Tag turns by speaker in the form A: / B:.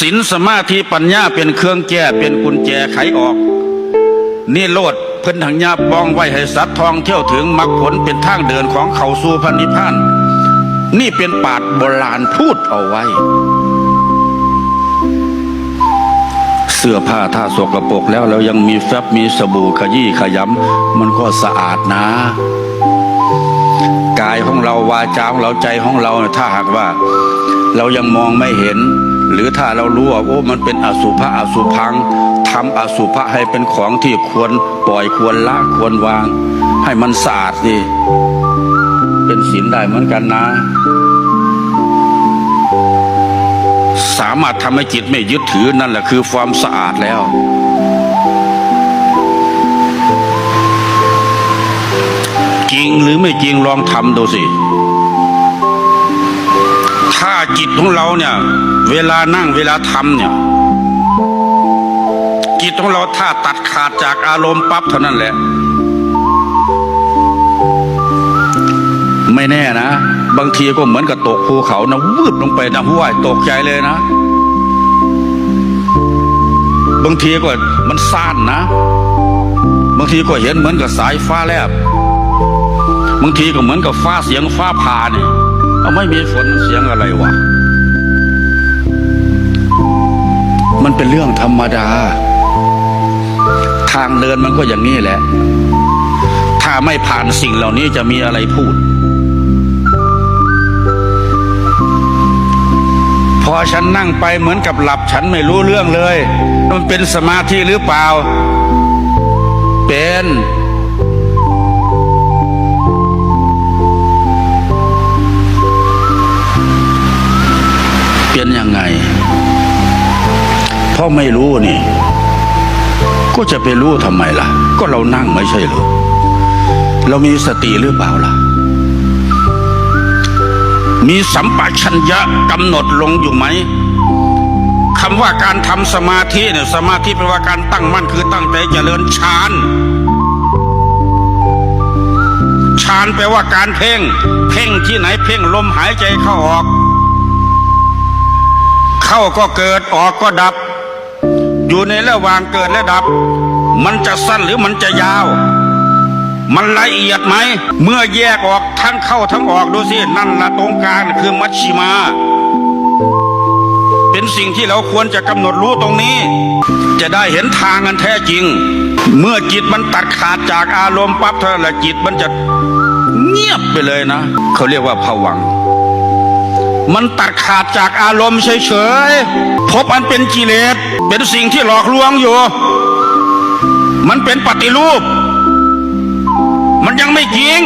A: ศีลสมาธิปัญญาเป็นเครื่องแก้เป็นกุญแจไขออก นี่โลดเพิ่นถังยาปองไว้ให้สัตว์ทองเที่ยวถึงมรรคผลเป็นทางเดินของเขาสู่พระนิพพาน นี่เป็นปาดโบราณพูดเอาไว้ เสื้อผ้าถ้าสกรปรกแล้วเรายังมีแฟบมีสบู่ขยี้ขยำมันก็สะอาดนะกายของเราวาจาของเราใจของเราเนี่ยถ้าหากว่า เรายังมองไม่เห็น หรือถ้าเรารู้ว่าโอ้มันเป็นอสุภะอสุพังทำอสุภะให้เป็นของที่ควรปล่อยควรละควรวาง ให้มันสะอาดสิเป็นศีลได้เหมือนกันนะ สามารถทำให้จิตไม่ยึดถือนั่นแหละคือความสะอาดแล้วจริงหรือไม่จริงลองทำดูสิ ถ้าจิตของเราเนี่ย เวลานั่งเวลาทำเนี่ยจิตของเราถ้าตัดขาดจากอารมณ์ปั๊บเท่านั้นแหละ ไม่แน่นะ บางทีก็เหมือนกับตกภูเขานะวืบลงไปนะห้วยตกใจเลยนะ บางทีก็มันซ่านนะ บางทีก็เห็นเหมือนกับสายฟ้าแลบบางทีก็เหมือนกับฟ้าเสียงฟ้าผ่าเนี่ย เอาไม่มีฝนเสียงอะไรวะ มันเป็นเรื่องธรรมดา ทางเดินมันก็อย่างนี้แหละ ถ้าไม่ผ่านสิ่งเหล่านี้จะมีอะไรพูด พอฉันนั่งไปเหมือนกับหลับฉันไม่รู้เรื่องเลย มันเป็นสมาธิหรือเปล่า เป็น เป็นยังไงพราะไม่รู้นี่ ก็จะไปรู้ทำไมล่ะ ก็เรานั่งไม่ใช่หรือเรามีสติหรือเปล่าล่ะ มีสัมปชัญญะกำหนดลงอยู่ไหมคำว่าการทำสมาธิเนี่ยสมาธิแปลว่าการตั้งมั่นคือตั้งใจเจริญฌานฌานแปลว่าการเพ่ง เพ่งที่ไหนเพ่งลมหายใจเข้าออก ก็เกิดออกก็ดับ อยู่ในระหว่างเกิดและดับ มันจะสั้นหรือมันจะยาว มันละเอียดไหม เมื่อแยกออกทั้งเข้าทั้งออกดูสิ นั่นละตรงกลางคือมัชชิมา เป็นสิ่งที่เราควรจะกำหนดรู้ตรงนี้ จะได้เห็นทางกันแท้จริง เมื่อจิตมันตัดขาดจากอารมณ์ปั๊บเท่านั้นแหละจิตมันจะเงียบไปเลยนะ เขาเรียกว่าผวัง มันตัดขาดจากอารมณ์เฉยๆพบอันเป็นกิเลสเป็นสิ่งที่หลอกลวงอยู่ มันเป็นปฏิรูป มันยังไม่จริง